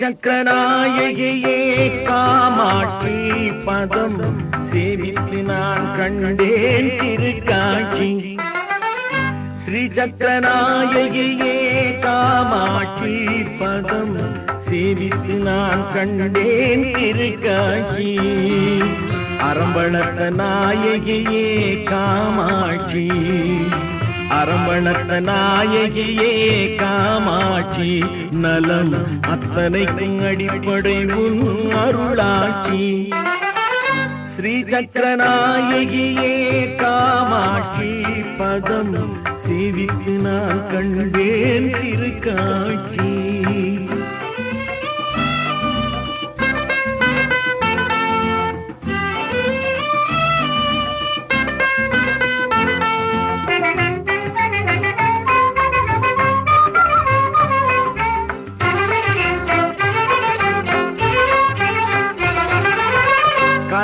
சக்கரநாயகியே காமாட்சி பதம் சேவித்து நான் கண்டேன் திருக்காட்சி. ஸ்ரீ சக்கரநாயகியே காமாட்சி பதம் சேவித்து நான் கண்டேன் திருக்காட்சி. அரம்பளத்த நாயகியே காமாட்சி. அரம்பணத்த நாயகியே காமா ஆட்சி நலம் அத்தனைக்கும் அடிப்படை உன் அருளாட்சி. ஸ்ரீ சக்கரநாயகியே காமாட்சி பதம் சேவித்து நான் கண்டேன் திருக்காட்சி.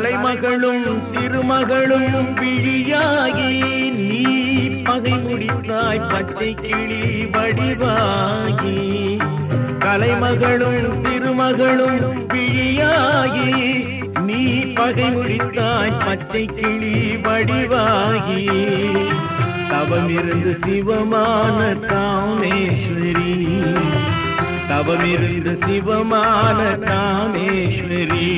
கலைமகளும் திருமகளும் விழியாகி நீ பகை முடித்தாய் பச்சை கிளி வடிவாகி. கலைமகளும் திருமகளும் விழியாகி நீ பகை முடித்தாய் பச்சை கிளி வடிவாகி. தவமிருந்து சிவமான காமேஸ்வரி தவமிருந்து சிவமான காமேஸ்வரி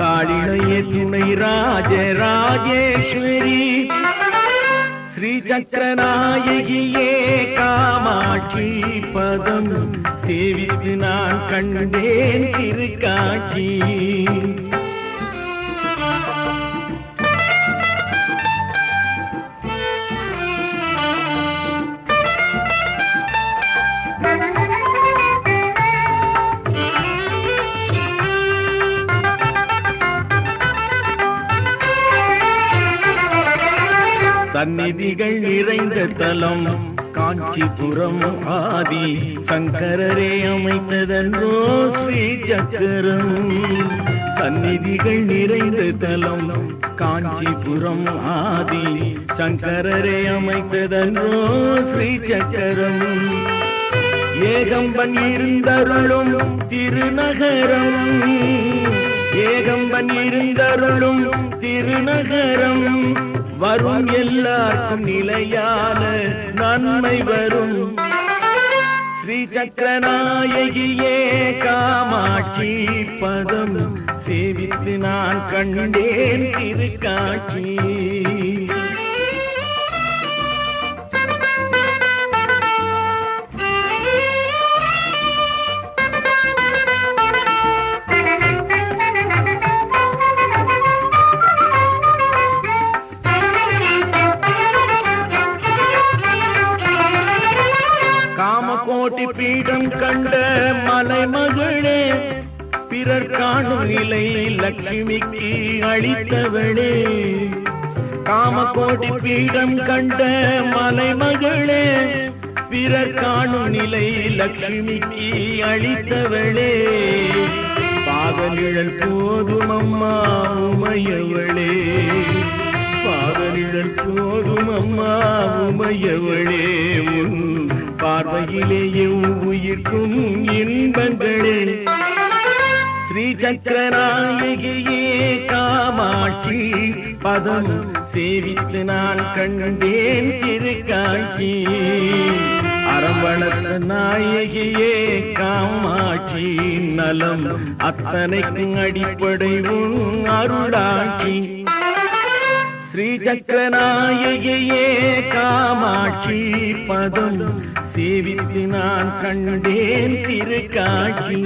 காளிணைய துணை ராஜ ராஜேஸ்வரி ஸ்ரீ சக்கரநாயகியே காமாட்சி பதம். சேவித்து நான் கண்டேன் திருக்காட்சி. சந்நிதிகள் நிறைந்த தலம். காஞ்சிபுரம் ஆதி சங்கரரே அமைத்ததன்றோ ஸ்ரீ சக்கரம். சந்நிதிகள் நிறைந்த தலம். காஞ்சிபுரம் ஆதி சங்கரரே அமைத்ததன்றோ ஸ்ரீ சக்கரம். ஏகம்பன் இருந்தருளும் திருநகரம். ஏகம்பன் இருந்தருளும் திருநகரம். வரும் எல்லாருக்கும் நிலையான நன்மை வரும். ஸ்ரீ சக்கரநாயகியே காமாட்சி பதம். சேவித்து நான் கண்டேன் திருக்காட்சி. பீடம் கண்ட மலைமகளே பிறர் காணும் நிலை லட்சுமிக்கு அளித்தவளே. காமகோட்டி பீடம் கண்ட மலைமகளே பிறர் காணும் நிலை லட்சுமிக்கு அளித்தவளே. பாதநிழல் போதும் அம்மா உமையவளே. பாதநிழல் போதும் அம்மா உமையவளே. பார்வையிலேயே உயிர்க்கும் இன்பங்களே. ஸ்ரீ சக்கரநாயகியே காமாட்சி பதம் சேவித்து நான் கண்டேன் திருக்காட்சி. அரம்பளத்த நாயகியே காமாட்சி நலம் அத்தனைக்கும் அடிப்படை அருளாட்சி. ஸ்ரீ சக்கரநாயகியே காமாட்சி பதம் சேவித்து நான் கண்டேன் திரு காட்சி